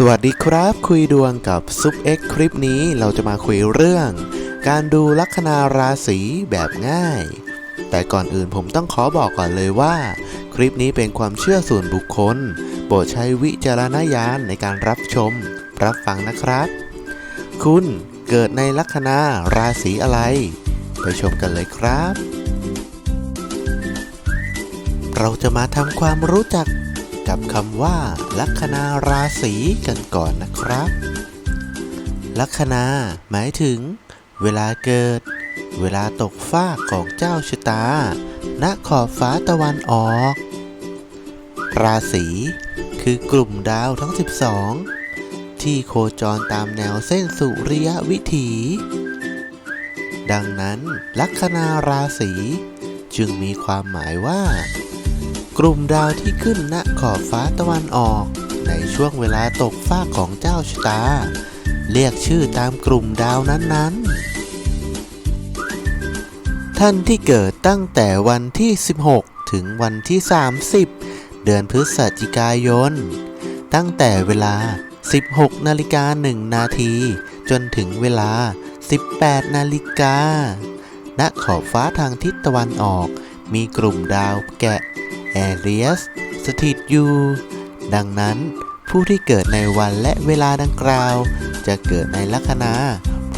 สวัสดีครับคุยดวงกับซุปเอ็กคลิปนี้เราจะมาคุยเรื่อง การดูลัคนาราศีแบบง่าย แต่ก่อนอื่นผมต้องขอบอกก่อนเลยว่า คลิปนี้เป็นความเชื่อส่วนบุคคล โปรดใช้วิจารณญาณในการรับชม รับฟังนะครับ คุณเกิดในลัคนาราศีอะไร ไปชมกันเลยครับ เราจะมาทำความรู้จัก กับคำว่า ลัคนาราศีกันก่อนนะครับ ลัคนาหมายถึง เวลาเกิด เวลาตกฟ้าของเจ้าชะตา ณขอบฟ้าตะวันออก ราศีคือกลุ่มดาวทั้ง 12 ที่โคจรตามแนวเส้นสุริยวิถี ดังนั้น ลัคนาราศีจึงมีความหมายว่า กลุ่มดาวที่ขึ้นณขอบฟ้าตะวันออก ในช่วงเวลาตกฟ้าของเจ้าชะตา เรียกชื่อตามกลุ่มดาวนั้นๆ ท่านที่เกิดตั้งแต่วันที่ 16 ถึงวันที่ 30 เดือนพฤศจิกายน ตั้งแต่เวลา 16 นาฬิกา 1 นาที จนถึงเวลา 18 นาฬิกาณขอบฟ้าทางทิศตะวันออก มีกลุ่มดาวแกะ แอเรียสสถิตอยู่ ดังนั้นผู้ที่เกิดในวันและเวลาดังกล่าว จะเกิดในลัคนา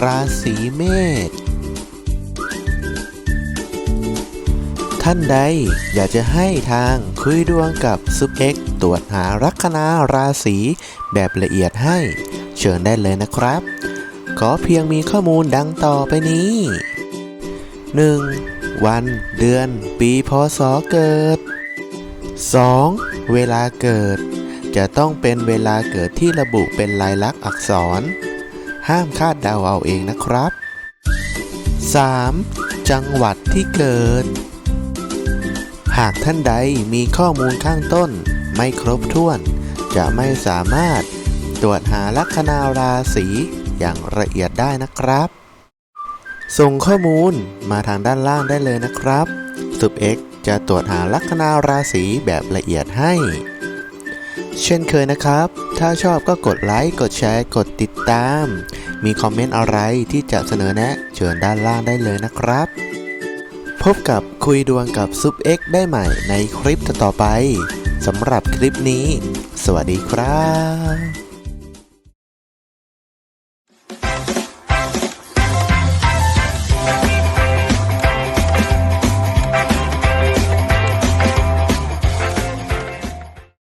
ราศีเมษท่านใดอยากจะให้ทางคุยดวงกับซุปเอ็กตรวจหาลัคนาราศีแบบละเอียดให้ เชิญได้เลยนะครับ ขอเพียงมีข้อมูลดังต่อไปนี้ 1. วันเดือน ปีพศเกิด 2. เวลาเกิด จะต้องเป็นเวลาเกิดที่ระบุเป็นลายลักษณ์อักษร ห้ามคาดเดาเอาเองนะครับ 3. จังหวัดที่เกิด หากท่านใดมีข้อมูลข้างต้น ไม่ครบถ้วน จะไม่สามารถ ตรวจหาลัคนาราศีอย่างละเอียดได้นะครับ ส่งข้อมูลมาทางด้านล่างได้เลยนะครับสุบ X จะตรวจหาลัคนาราศีแบบละเอียดให้ เช่นเคยนะครับ ถ้าชอบก็กดไลค์กดแชร์กดติดตาม มีคอมเมนต์อะไรที่จะเสนอแนะเชิญด้านล่างได้เลยนะครับ พบกับคุยดวงกับซุป X ได้ใหม่ในคลิปต่อไปสำหรับคลิปนี้ สวัสดีครับ